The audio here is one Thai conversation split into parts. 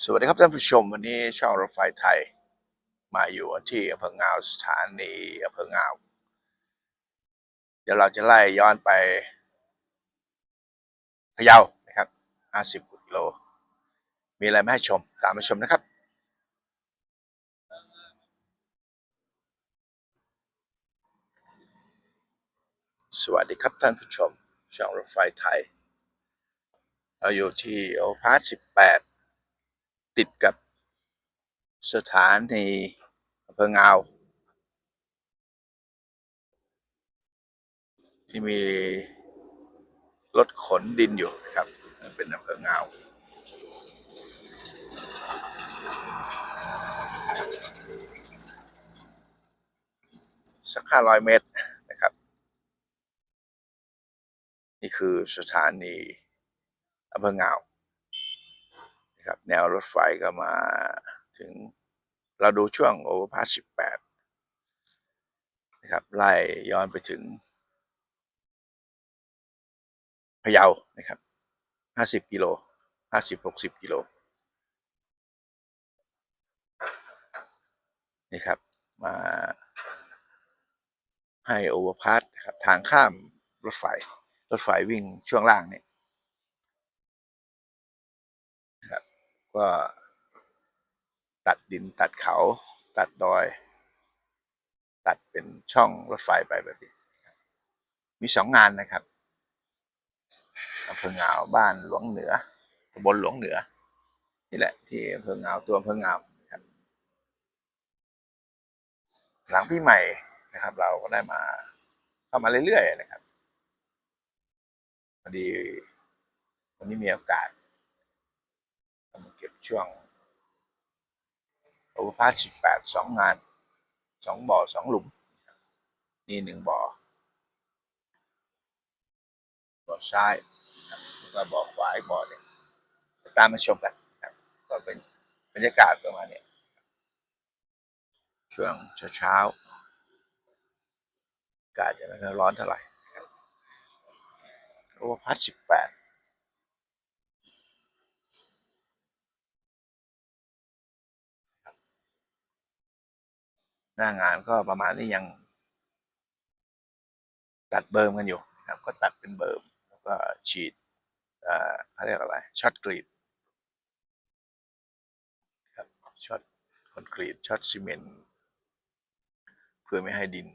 สวัสดีครับท่านผู้ชมวันนี้ช่องรถไฟไทย มาอยู่ที่อำเภองาวสถานีอำเภองาว เดี๋ยวเราจะไล่ย้อนไปพะเยานะครับ 50กิโล มีอะไรมาให้ชมตามมาชมนะครับสวัสดีครับท่านผู้ชมช่องรถไฟไทย เราอยู่ที่โอพาส18 ติดกับสถานีอำเภองาว ที่มีรถขนดินอยู่นะครับ เป็นอำเภองาวสักห้าร้อยเมตรนะครับ นี่คือสถานีอำเภองาว นะครับแนวรถไฟก็มาถึงเราดูช่วงโอเวอร์พาส18นะครับไล่ย้อนไปถึงพะเยานะครับ50กิโล50 60กิโลนี่ครับมาให้โอเวอร์พาสครับทางข้ามรถไฟ รถไฟวิ่งช่วงล่างเนี่ย ก็ตัดดินตัดเขา ตัดดอย ตัดเป็นช่องรถไฟไปแบบนี้ มีสองงานนะครับอำเภองาบ้านหลวงเหนือตำบลหลวงเหนือ นี่แหละ ที่อำเภองาตัวอำเภองาครับหลังพี่ใหม่นะครับ เราก็ได้มาเข้ามาเรื่อยๆนะครับพอดีวันนี้มีโอกาส ช่วงโอเวอร์พาสสิบแปดสองงานสองบ่อสองหลุม นี่หนึ่งบ่อบ่อซ้ายกับแล้วก็บ่อขวาอีกบ่อหนึ่งตามมาชมกันก็เป็นบรรยากาศประมาณเนี้ยช่วงเช้าๆอากาศจะไม่ร้อนเท่าไหร่ครับโอเวอร์พาสสิบแปด หน้างานก็ประมาณนี้ยังตัดเบิร์มกันอยู่ครับก็ตัดเป็นเบิร์มแล้วก็ฉีดอ่อเขาเรียกอะไรช็อตกรีดครับช็อตคอนกรีตช็อตซีเมนต์เพื่อไม่ให้ดิน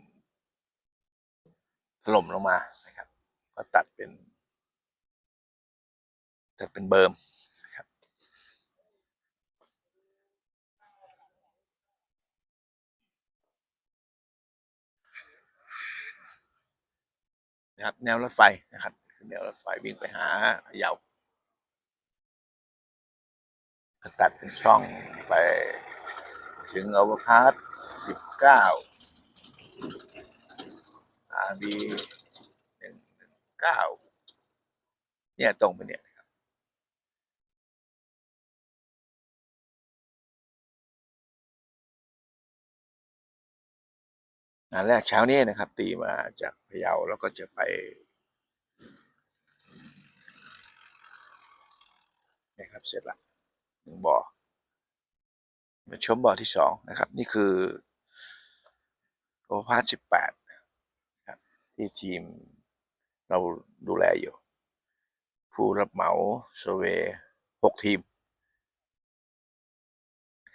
ถล่มลงมานะครับ ก็ตัดเป็นตัดเป็นเบิร์ม นะครับ แนวรถไฟนะครับคือแนวรถไฟวิ่งไปหาเยาวตัดเป็นช่องไปถึงอเวอร์พาสสิบเก้าอาร์บีหนึ่งหนึ่งเก้าเนี่ยตรงไปเนี่ย งานแรกเช้านี้นะครับ ตีมาจากพะเยาแล้วก็จะไปนะครับเสร็จละหนึ่งบ่อมาชมบ่อที่สองนะครับ นี่คือโอพาสสิบแปดครับที่ทีมเราดูแลอยู่ ผู้รับเหมาเซเวหกทีม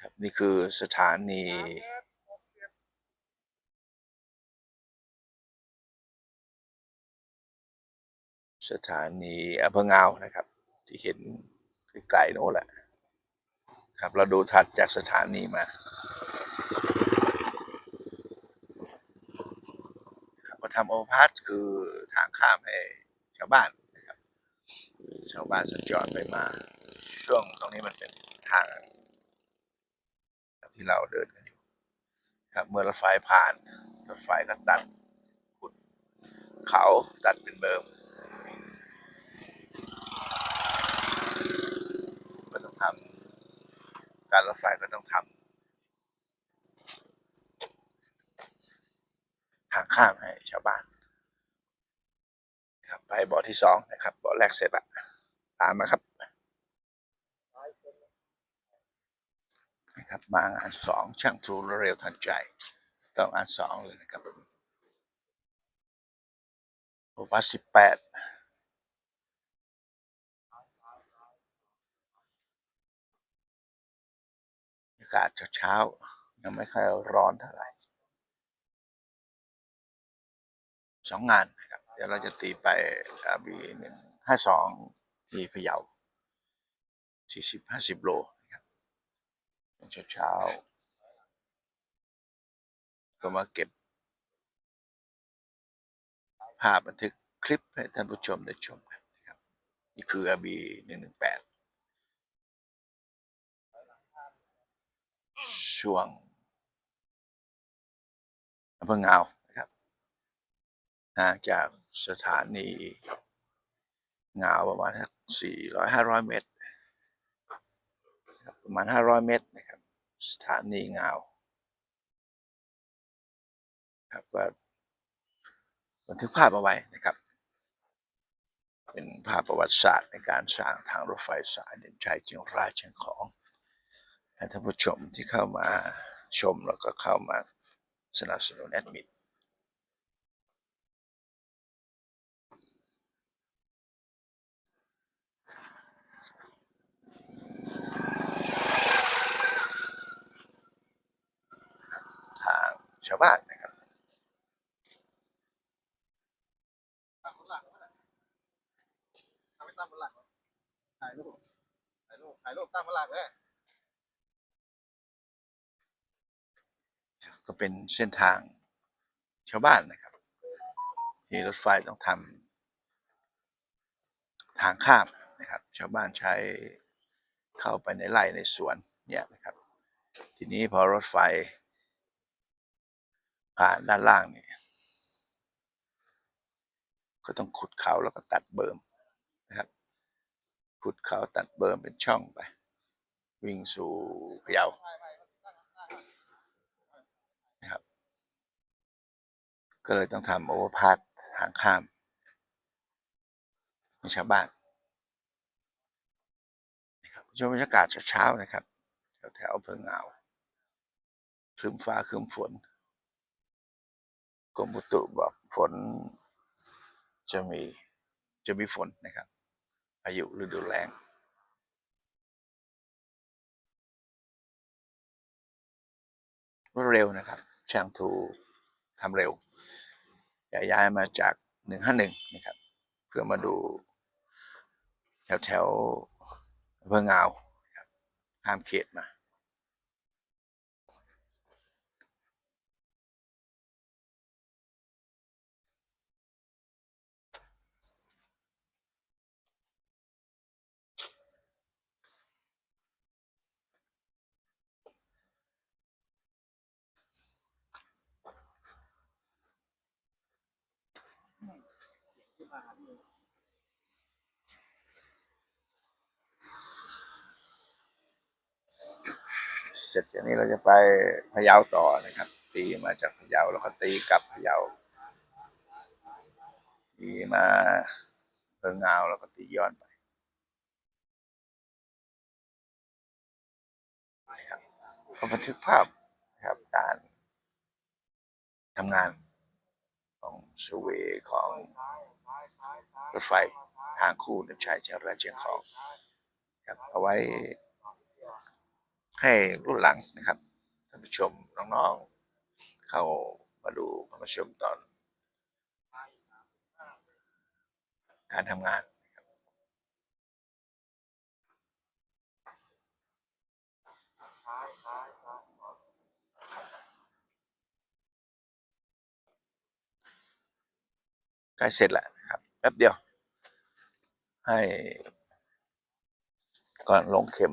ครับนี่คือสถานี สถานีอำเภองานะครับ ที่เห็นไกลๆโน่นแหละครับเราดูถัดจากสถานีมาครับมาทำโอพาสคือทางข้ามให้ชาวบ้านนะครับ ชาวบ้านสัญจรไปมา ช่วงตรงนี้มันเป็นทางที่เราเดินกันอยู่ครับเมื่อรถไฟผ่านรถไฟก็ตัดขุดเขาตัดเป็นเบิร์ม ก็ต้องทำการรถไฟก็ต้องทำทางข้ามให้ชาวบ้านครับไปบ่อที่สองนะครับบ่อแรกเสร็จละตามมาครับนะครับมางานสองช่างทูรเร็วทันใจ ต้องอ่านสองเลยนะครับโอปาสิบแปดากาศเช้าๆยังไม่ค่อยร้อนเท่าไหร่สองงานนะครับเดี๋ยวเราจะตีไปอาบีหนึ่งห้าสองที่พะเยาสี่สิบห้าสิบโลนะครับเช้าๆก็มาเก็บ ภาพบันทึกคลิปให้ท่านผู้ชมได้ชมกันนะครับ นี่คือ RB หนึ่งหนึ่งแปด ช่วงอำเภอเงาวนะครับห่างจากสถานีเงาประมาณสี่ร้อยห้าร้อยเมตร ประมาณห้าร้อยเมตรนะครับ สถานีเงาครับก็บันทึกภาพเอาไว้นะครับ เป็นภาพประวัติศาสตร์ในการสร้างทางรถไฟสายเด่นชัยเชียงรายเชียงของ ท่านผู้ชมที่เข้ามาชมแล้วก็เข้ามาสนับสนุนแอดมินทางชาวบ้านนะครับ ตั้งบนหลังทำให้ตั้งบนหลังถ่ายรูปถ่ายรูปถ่ายรูปตั้งบนหลังเลย ก็เป็นเส้นทางชาวบ้านนะครับที่รถไฟต้องทำทางข้ามนะครับ ชาวบ้านใช้เข้าไปในไร่ในสวนเนี่ยนะครับ ทีนี้พอรถไฟ ผ่านด้านล่างนี่ก็ต้องขุดเขาแล้วก็ตัดเบิร์มนะครับ ขุดเขาตัดเบิร์มเป็นช่องไป วิ่งสู่พะเยา ก็เลยต้องทำโอเวอร์พาสทางข้ามให้ชาวบ้านนะครับชมบรรยากาศเช้าๆนะครับแถวแถวๆเพิงเงาวครึ้มฟ้าครึ้มฝนกรมอุตุบอกฝนจะมีจะมีฝนนะครับพายุฤดูแล้งรวดเร็วนะครับช่างทูทำเร็ว ย้ายมาจากหนึ่งห้าหนึ่งนะครับ เพื่อมาดูแถวแถวๆอำเภองาวนะครับข้ามเขตมา เสร็จจากนี้เราจะไปพะเยาต่อนะครับ ตีมาจากพะเยาแล้วก็ตีกลับพะเยาตีมาเพิงงาวแล้วก็ตีย้อนไปครับก็บันทึกภาพครับการทำงานของสเวย์ของ รถไฟทางคู่เดิชายเชียงรายเชียงของครับเอาไว้ให้รุ่นหลังนะครับท่านผู้ชมน้องๆ เข้ามาดูมาชมตอน การทำงานใกล้เสร็จแล้ว แป๊บเดียว ให้ ก่อนลงเข็ม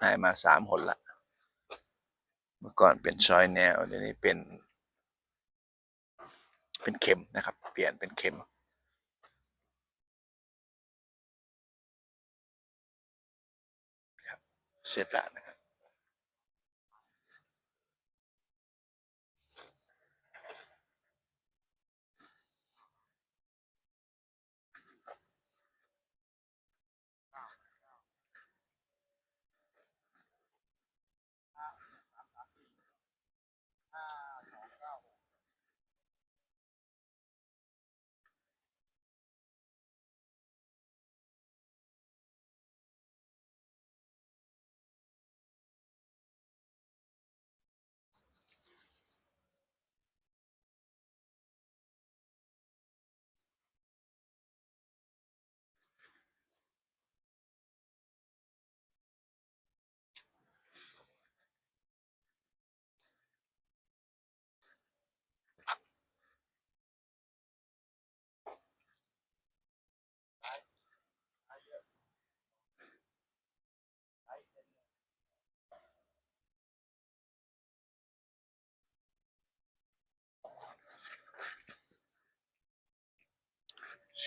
ให้มาสามหนละเมื่อก่อนเป็นซอยแนวเดี๋ยวนี้เป็น เป็นเข็มนะครับ เปลี่ยนเป็นเข็มครับเสร็จแล้วนะ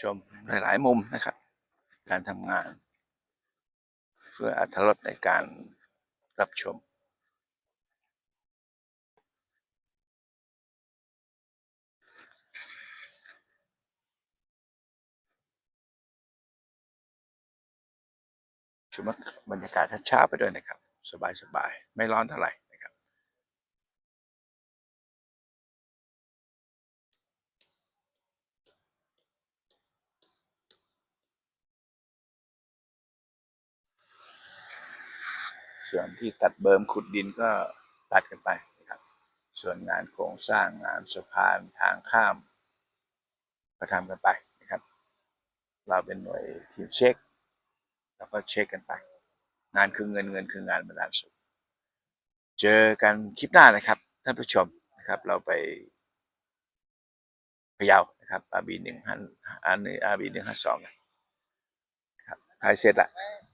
ชมหลาย ๆ มุมนะครับ การทำงาน เพื่ออรรถรสในการรับชมชมบรรยากาศช้าๆไปด้วยนะครับ สบาย ๆ ไม่ร้อนเท่าไหร่นะครับ ส่วนที่ตัดเบิร์มขุดดินก็ตัดกันไปนะครับ ส่วนงานโครงสร้างงานสะพานทางข้ามก็ทำกันไปนะครับ เราเป็นหน่วยทีมเช็ค แล้วก็เช็คกันไป งานคือเงินเงินคืองานบรรดาสุขเจอกันคลิปหน้านะครับท่านผู้ชมนะครับเราไปพะเยานะครับอาบีหนึ่งห้าอันนี้อาบีหนึ่งห้าสองครับถ่ายเสร็จละ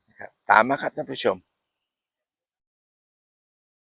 นะครับตามมาครับท่านผู้ชม